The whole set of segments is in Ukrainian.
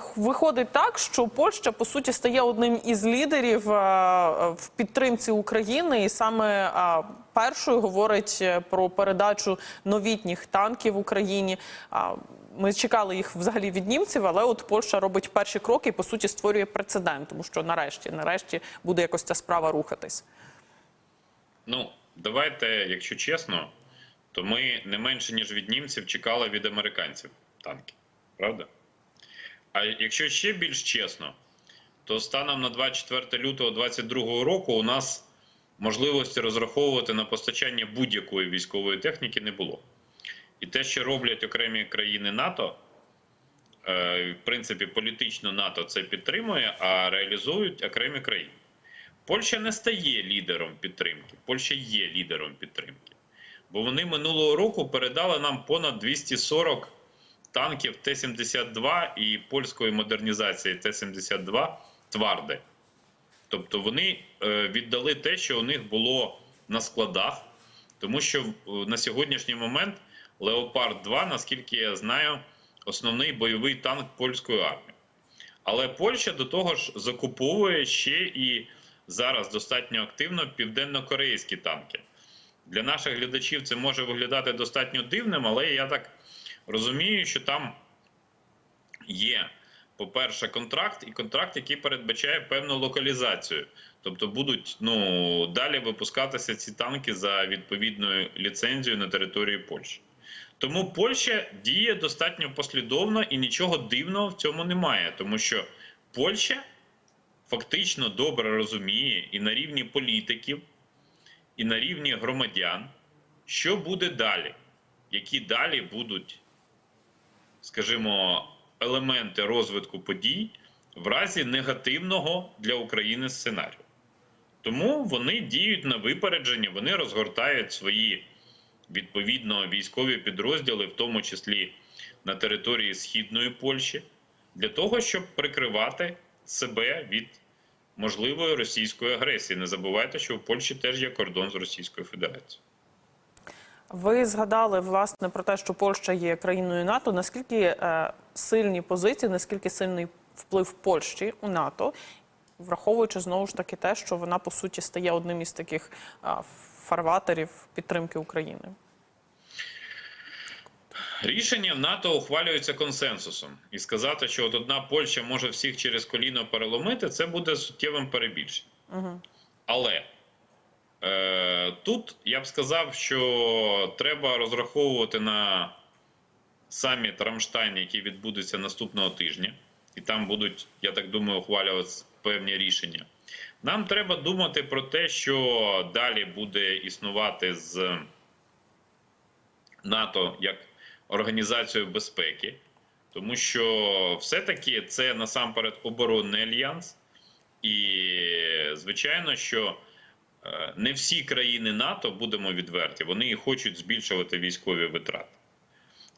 вих- виходить так, що Польща по суті стає одним із лідерів е, в підтримці України, і саме першою говорить е, про передачу новітніх танків Україні. Ми чекали їх взагалі від німців, але от Польща робить перші кроки і по суті створює прецедент, тому що нарешті, нарешті буде якось ця справа рухатись. Ну, давайте, якщо чесно, то ми не менше, ніж від німців чекали від американців танки. Правда? А якщо ще більш чесно, то станом на 24 лютого 2022 року у нас можливості розраховувати на постачання будь-якої військової техніки не було. І те, що роблять окремі країни НАТО, е, в принципі, політично НАТО це підтримує, а реалізують окремі країни. Польща не стає лідером підтримки. Польща є лідером підтримки. Бо вони минулого року передали нам понад 240 танків Т-72 і польської модернізації Т-72 тварди. Тобто вони е, віддали те, що у них було на складах, тому що е, на сьогоднішній момент Леопард 2, наскільки я знаю, основний бойовий танк польської армії. Але Польща до того ж закуповує ще і зараз достатньо активно південно-корейські танки. Для наших глядачів це може виглядати достатньо дивним, але я так розумію, що там є, по-перше, контракт, і контракт, який передбачає певну локалізацію. Тобто будуть ну, далі випускатися ці танки за відповідною ліцензією на території Польщі. Тому Польща діє достатньо послідовно і нічого дивного в цьому немає, тому що Польща фактично добре розуміє і на рівні політиків, і на рівні громадян, що буде далі, які далі будуть, скажімо, елементи розвитку подій в разі негативного для України сценарію. Тому вони діють на випередження, вони розгортають свої відповідно військові підрозділи, в тому числі на території Східної Польщі, для того, щоб прикривати себе від можливої російської агресії. Не забувайте, що в Польщі теж є кордон з Російською Федерацією. Ви згадали власне про те, що Польща є країною НАТО. Наскільки е, сильні позиції, наскільки сильний вплив Польщі у НАТО, враховуючи знову ж таки те, що вона по суті стає одним із таких е, фарватерів підтримки України? Рішення НАТО ухвалюється консенсусом, і сказати, що от одна Польща може всіх через коліно переломити, це буде суттєвим перебільшенням. Угу. Але тут я б сказав, що треба розраховувати на саміт Рамштайн, який відбудеться наступного тижня, і там будуть, я так думаю, ухвалюватися певні рішення. Нам треба думати про те, що далі буде існувати з НАТО як організацією безпеки, тому що все-таки це насамперед оборонний альянс, і звичайно, що е, не всі країни НАТО, будемо відверті, вони хочуть збільшувати військові витрати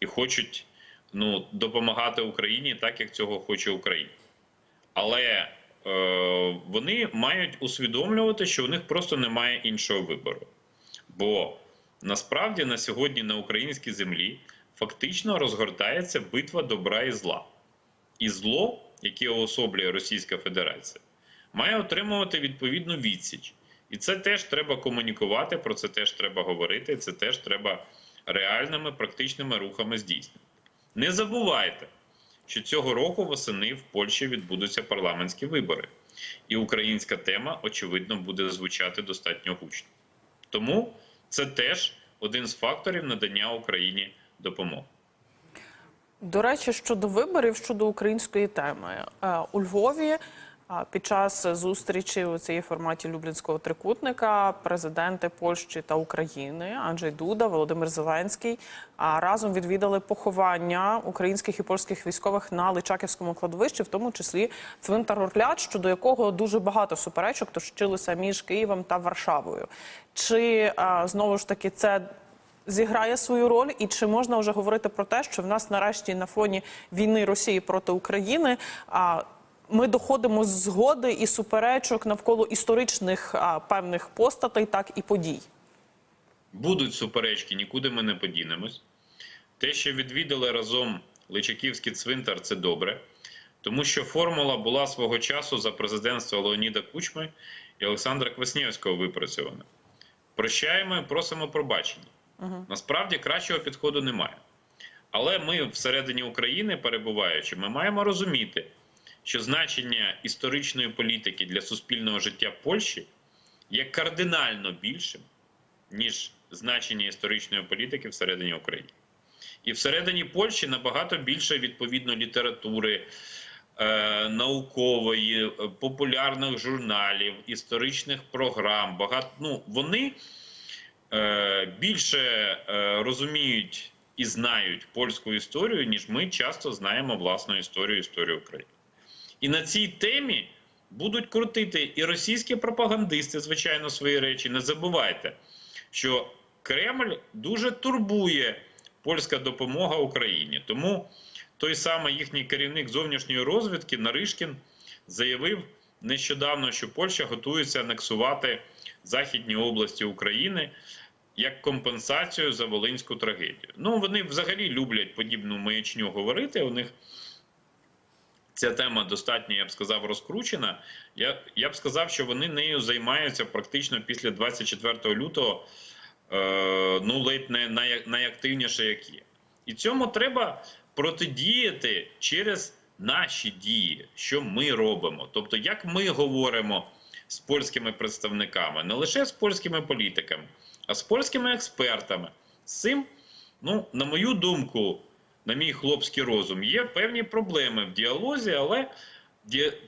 і хочуть ну, допомагати Україні так, як цього хоче Україна. Але е, вони мають усвідомлювати, що у них просто немає іншого вибору. Бо насправді на сьогодні на українській землі фактично розгортається битва добра і зла. І зло, яке уособлює Російська Федерація, має отримувати відповідну відсіч. І це теж треба комунікувати, про це теж треба говорити, це теж треба реальними практичними рухами здійснювати. Не забувайте, що цього року восени в Польщі відбудуться парламентські вибори, і українська тема, очевидно, буде звучати достатньо гучно. Тому це теж один з факторів надання Україні допомоги. До речі, щодо виборів щодо української теми Е, у Львові. Під час зустрічі у цій форматі Люблінського трикутника президенти Польщі та України Анджей Дуда, Володимир Зеленський разом відвідали поховання українських і польських військових на Личаківському кладовищі, в тому числі цвинтар Орляд, щодо якого дуже багато суперечок точилися між Києвом та Варшавою. Чи знову ж таки це зіграє свою роль, і чи можна вже говорити про те, що в нас нарешті на фоні війни Росії проти України ми доходимо з згоди і суперечок навколо історичних а, певних постатей, так і подій? Будуть суперечки, нікуди ми не подінемось. Те, що відвідали разом Личаківський цвинтар, це добре. Тому що формула була свого часу за президентства Леоніда Кучми і Олександра Кваснєвського випрацьована. Прощаємо і просимо пробачення. Насправді кращого підходу немає. Але ми всередині України, перебуваючи, ми маємо розуміти, що значення історичної політики для суспільного життя Польщі є кардинально більшим, ніж значення історичної політики всередині України. І всередині Польщі набагато більше відповідно літератури, е, наукової, е, популярних журналів, історичних програм. Багато ну вони е, більше е, розуміють і знають польську історію, ніж ми часто знаємо власну історію, історію України. І на цій темі будуть крутити і російські пропагандисти, звичайно, свої речі. Не забувайте, що Кремль дуже турбує польська допомога Україні. Тому той самий їхній керівник зовнішньої розвідки Наришкін заявив нещодавно, що Польща готується анексувати західні області України як компенсацію за волинську трагедію. Ну вони взагалі люблять подібну маячню говорити. У них ця тема достатньо, я б сказав, розкручена. Я, я б сказав, що вони нею займаються практично після 24 лютого, е, ну ледь не най, найактивніше, як є. І цьому треба протидіяти через наші дії, що ми робимо. Тобто, як ми говоримо з польськими представниками, не лише з польськими політиками, а з польськими експертами. З цим, ну, на мою думку, на мій хлопський розум, є певні проблеми в діалозі, але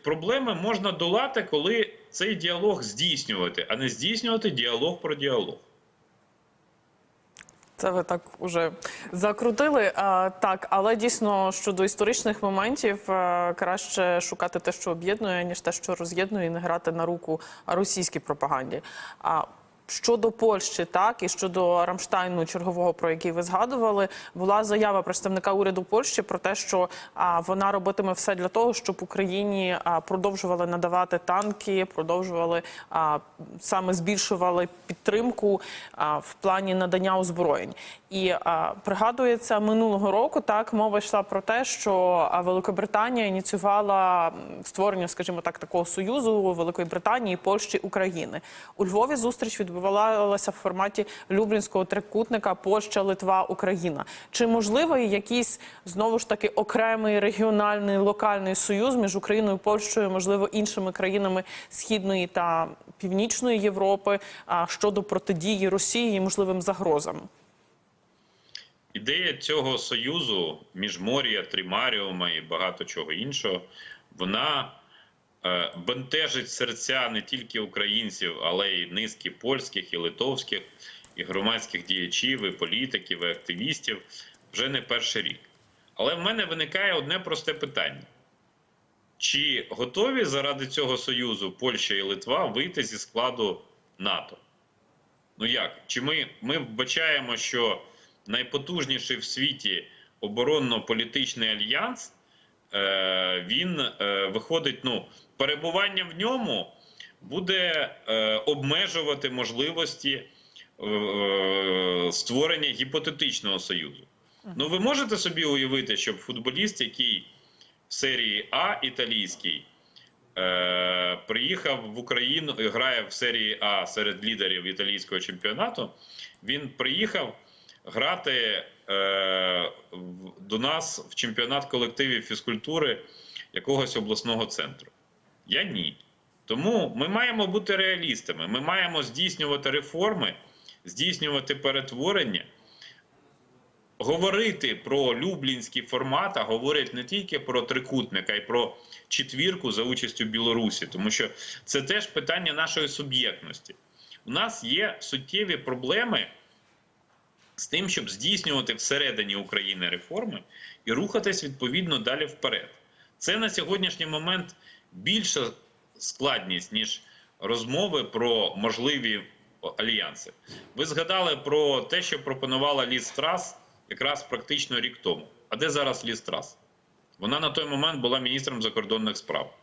проблеми можна долати, коли цей діалог здійснювати, а не здійснювати діалог про діалог. Це ви так уже закрутили. А, так, але дійсно щодо історичних моментів а, краще шукати те, що об'єднує, ніж те, що роз'єднує, і не грати на руку російській пропаганді. А Щодо Польщі, так і щодо Рамштайну, чергового про який ви згадували, була заява представника уряду Польщі про те, що а, вона робитиме все для того, щоб Україні а, продовжували надавати танки, продовжували а, саме збільшували підтримку а, в плані надання озброєнь. І а, пригадується минулого року, так мова йшла про те, що Великобританія ініціювала створення, скажімо так, такого союзу Великої Британії, Польщі, України. У Львові зустріч відбувалася в форматі Люблінського трикутника Польща, Литва, Україна. Чи можливий якийсь знову ж таки окремий регіональний локальний союз між Україною, Польщею, можливо, іншими країнами Східної та Північної Європи щодо протидії Росії і можливим загрозам? Ідея цього союзу міжмор'я, Трімаріума і багато чого іншого, вона бентежить серця не тільки українців, але й низки польських і литовських, і громадських діячів, і політиків, і активістів вже не перший рік. Але в мене виникає одне просте питання: чи готові заради цього союзу Польща і Литва вийти зі складу НАТО? Ну як? Чи ми, ми вбачаємо, що найпотужніший в світі оборонно-політичний альянс, е, він е, виходить, ну, перебування в ньому буде е, обмежувати можливості е, створення гіпотетичного союзу. Ну, ви можете собі уявити, щоб футболіст, який в серії А італійський, е, приїхав в Україну, і грає в серії А серед лідерів італійського чемпіонату, він приїхав грати е, до нас в чемпіонат колективів фізкультури якогось обласного центру. Я ні. Тому ми маємо бути реалістами. Ми маємо здійснювати реформи, здійснювати перетворення, говорити про люблінський формат, а говорять не тільки про трикутник, а й про четвірку за участю Білорусі, тому що це теж питання нашої суб'єктності. У нас є суттєві проблеми з тим, щоб здійснювати всередині України реформи і рухатись відповідно далі вперед. Це на сьогоднішній момент більша складність, ніж розмови про можливі альянси. Ви згадали про те, що пропонувала Ліз Трас якраз практично рік тому. А де зараз Ліз Трас? Вона на той момент була міністром закордонних справ.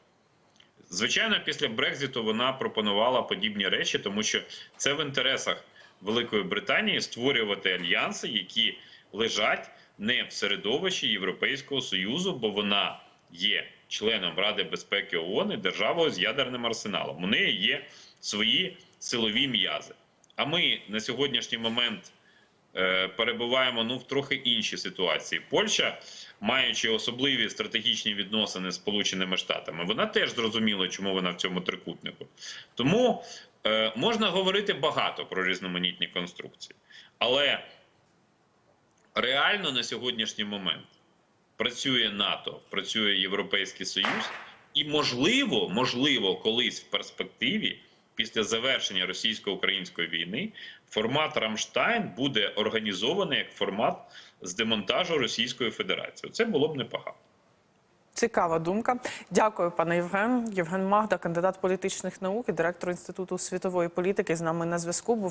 Звичайно, після Брекзиту вона пропонувала подібні речі, тому що це в інтересах Великої Британії створювати альянси, які лежать не в середовищі Європейського Союзу, бо вона є членом Ради безпеки ООН і державою з ядерним арсеналом. У неї є свої силові м'язи. А ми на сьогоднішній момент е, перебуваємо ну в трохи іншій ситуації. Польща, маючи особливі стратегічні відносини з Сполученими Штатами, вона теж зрозуміла, чому вона в цьому трикутнику. Тому е, можна говорити багато про різноманітні конструкції, але реально на сьогоднішній момент працює НАТО, працює Європейський Союз, і можливо, можливо, колись в перспективі, після завершення російсько-української війни, формат Рамштайн буде організований як формат з демонтажу Російської Федерації. Це було б непогано. Цікава думка. Дякую, пане Євген. Євген Магда, кандидат політичних наук і директор інституту світової політики, з нами на зв'язку. Був